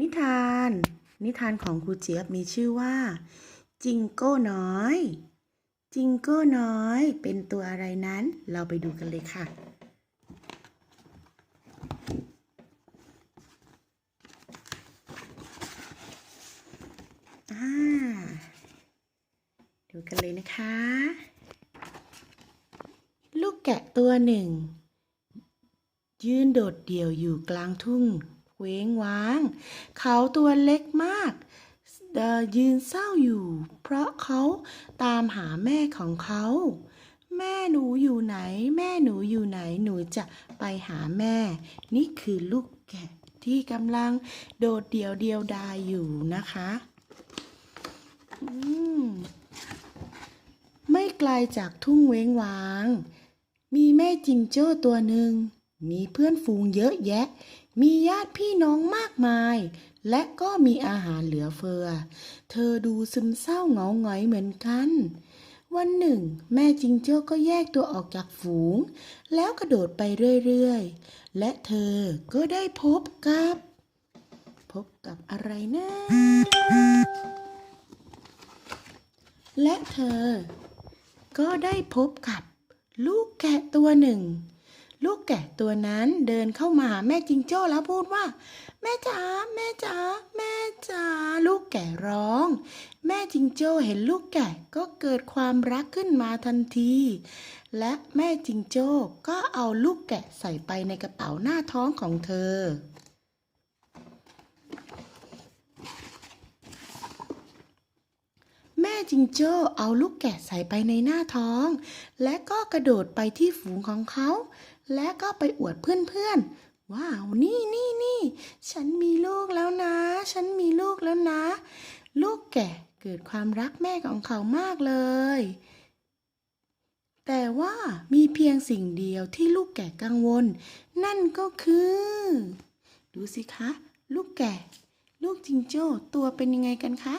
นิทาน นิทานของครูเจี๊ยบมีชื่อว่า จิงโก้น้อย จิงโก้น้อยเป็นตัวอะไรนั้น เราไปดูกันเลยค่ะ ดูกันเลยนะคะ ลูกแกะตัวหนึ่ง ยืนโดดเดี่ยวอยู่กลางทุ่ง เว้งว้าง เขาตัวเล็กมาก ยืนเศร้าอยู่ เพราะเขาตามหาแม่ของเขา แม่หนูอยู่ไหน แม่หนูอยู่ไหนหนูจะไปหาแม่ นี่คือลูกแกะที่กำลังโดดเดี่ยวเดียวดายอยู่นะคะมไม่ไกลจากทุ่งเว้งว้าง มีแม่จิงโจ้ตัวหนึ่ง มีเพื่อนฝูงเยอะแยะ มีญาติพี่น้องมากมาย และก็มีอาหารเหลือเฟือ เธอดูซึมเศร้าเหงาหงอยเหมือนกัน วันหนึ่ง แม่จิงโจ้ก็แยกตัวออกจากฝูง แล้วกระโดดไปเรื่อยๆ และเธอก็ได้พบกับ พบกับอะไรนะ และเธอก็ได้พบกับลูกแกะตัวหนึ่ง ลูกแกะตัวนั้นเดินเข้ามาหาแม่จิงโจ้แล้วพูดว่า แม่จ๋าแม่จ๋าแม่จ๋าลูกแกะร้อง แม่จิงโจ้เห็นลูกแกะก็เกิดความรักขึ้นมาทันที และแม่จิงโจ้ก็เอาลูกแกะใส่ไปในกระเป๋าหน้าท้องของเธอ แม่ จิงโจ้เอาลูกแกะใส่ไปในหน้าท้อง และก็กระโดดไปที่ฝูงของเขา และก็ไปอวดเพื่อนๆ ว้าว นี่นี่นี่ ฉันมีลูกแล้วนะ ฉันมีลูกแล้วนะ ลูกแกะเกิดความรักแม่ของเขามากเลย แต่ว่ามีเพียงสิ่งเดียวที่ลูกแกะกังวล นั่นก็คือ ดูสิคะ ลูกแกะ ลูกจิงโจ้ตัวเป็นยังไงกันคะ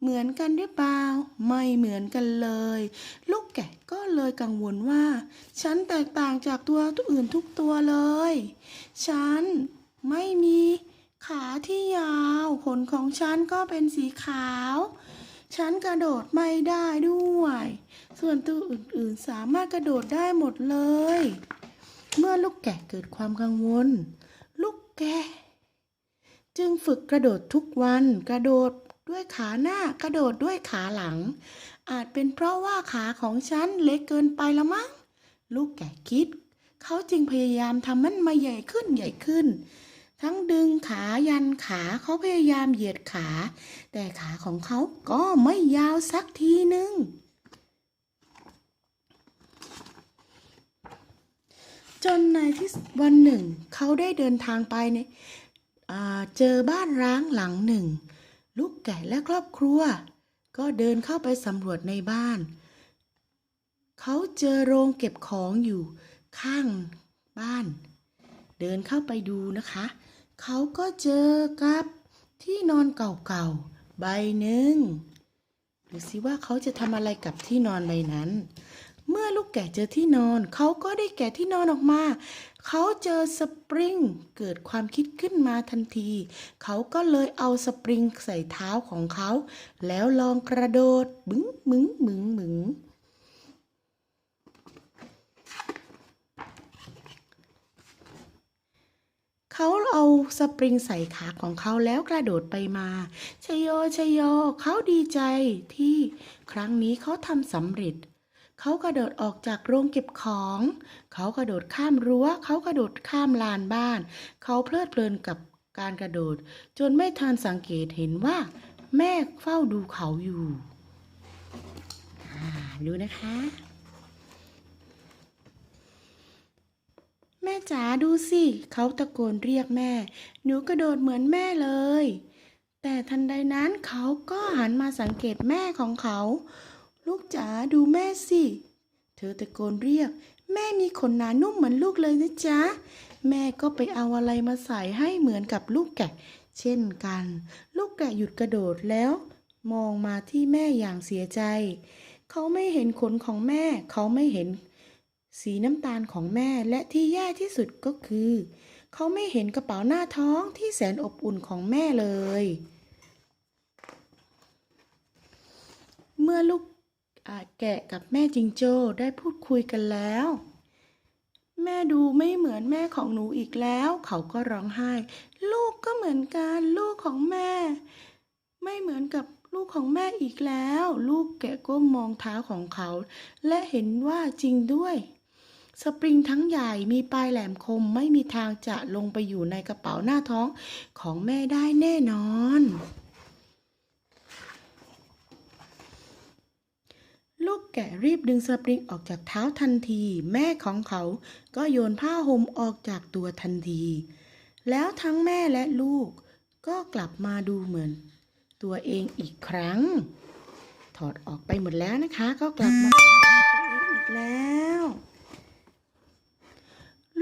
เหมือนกันหรือเปล่า ไม่เหมือนกันเลย ลูกแกะก็เลยกังวลว่า ฉันแตกต่างจากตัวอื่นทุกตัวเลย ฉันไม่มีขาที่ยาว ขนของฉันก็เป็นสีขาว ฉันกระโดดไม่ได้ด้วย ส่วนตัวอื่นๆสามารถกระโดดได้หมดเลย เมื่อลูกแกะเกิดความกังวล ลูกแกะ จึงฝึกกระโดดทุกวัน กระโดด ด้วยขาหน้ากระโดดด้วยขาหลัง อาจเป็นเพราะว่าขาของฉันเล็กเกินไปละมั้ง ลูกแกะคิด เขาจึงพยายามทำมันมาใหญ่ขึ้นใหญ่ขึ้น ทั้งดึงขายันขาเขาพยายามเหยียดขา แต่ขาของเขาก็ไม่ยาวสักทีหนึ่งจนในที่วันหนึ่ง เขาได้เดินทางไปในอ่าเจอบ้านร้างหลังหนึ่ง ลูกแกะและครอบครัว ก็เดินเข้าไปสำรวจในบ้าน เขาเจอโรงเก็บของอยู่ข้างบ้าน เดินเข้าไปดูนะคะ เขาก็เจอกับที่นอนเก่าๆใบหนึ่งดูสิว่าเขาจะทำอะไรกับที่นอนใบนั้น เมื่อลูกแกะเจอที่นอน เขาก็ได้แกะที่นอนออกมา เขาเจอสปริงเกิดความคิดขึ้นมาทันที เขาก็เลยเอาสปริงใส่เท้าของเขา แล้วลองกระโดดบึ้งมึงมึงมึงเขาเอาสปริงใส่ขาของเขาแล้วกระโดดไปมาชโยชโย เขาดีใจที่ครั้งนี้เขาทำสำเร็จ เขากระโดดออกจากโรงเก็บของ เขากระโดดข้ามรั้ว เขากระโดดข้ามลานบ้าน เขาเพลิดเพลินกับการกระโดด จนไม่ทันสังเกตเห็นว่า แม่เฝ้าดูเขาอยู่ดูนะคะ แม่จ๋าดูสิ เขาตะโกนเรียกแม่ หนูกระโดดเหมือนแม่เลย แต่ทันใดนั้นเขาก็หันมาสังเกตแม่ของเขา ลูกจ๋าดูแม่สิ เธอตะโกนเรียก แม่มีขนหนานุ่มเหมือนลูกเลยนะจ๊ะ แม่ก็ไปเอาอะไรมาใส่ให้เหมือนกับลูกแกะ เช่นกัน ลูกแกะหยุดกระโดดแล้ว มองมาที่แม่อย่างเสียใจ เขาไม่เห็นขนของแม่ เขาไม่เห็น สีน้ำตาลของแม่และที่แย่ที่สุดก็คือ เขาไม่เห็นกระเป๋าหน้าท้องที่แสนอบอุ่นของแม่เลย เมื่อลูก แกะกับแม่จิงโจ้ได้พูดคุยกันแล้ว แม่ดูไม่เหมือนแม่ของหนูอีกแล้ว เขาก็ร้องไห้ ลูกก็เหมือนกันลูกของแม่ ไม่เหมือนกับลูกของแม่อีกแล้ว ลูกแกะก้มมองเท้าของเขา และเห็นว่าจริงด้วย สปริงทั้งใหญ่มีปลายแหลมคมไม่มีทางจะลงไปอยู่ในกระเป๋าหน้าท้องของแม่ได้แน่นอน ลูกแกะรีบดึงสปริงออกจากเท้าทันที แม่ของเขาก็โยนผ้าห่มออกจากตัวทันที แล้วทั้งแม่และลูกก็กลับมาดูเหมือน ตัวเองอีกครั้ง ถอดออกไปหมดแล้วนะคะ ก็กลับมาเป็นตัวเองอีกแล้ว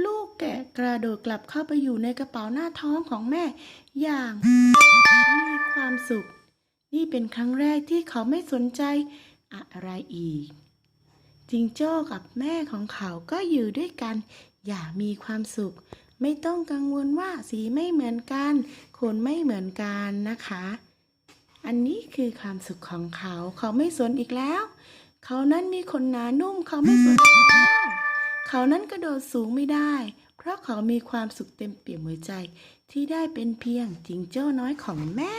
ลูกแกะกระโดดกลับเข้าไปอยู่ในกระเป๋าหน้าท้องของแม่อย่างมีความสุข นี่เป็นครั้งแรกที่เขาไม่สนใจ อะไรอีก จิงโจ้กับแม่ของเขาก็อยู่ด้วยกัน อย่างมีความสุข ไม่ต้องกังวลว่าสีไม่เหมือนกันขนไม่เหมือนกันนะคะ อันนี้คือความสุขของเขา เขาไม่สนอีกแล้ว เขานั้นมีขนหนานุ่มเขาไม่สนเขานั้นกระโดดสูงไม่ได้ เพราะเขามีความสุขเต็มเปี่ยมหัวใจที่ได้เป็นเพียงจิงโจ้น้อยของแม่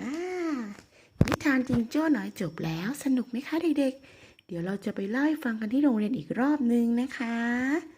อ่านิทานจิงโจ้น้อยจบแล้ว สนุกไหมคะเด็กๆ เดี๋ยวเราจะไปเล่าให้ฟังกันที่โรงเรียนอีกรอบนึงนะคะ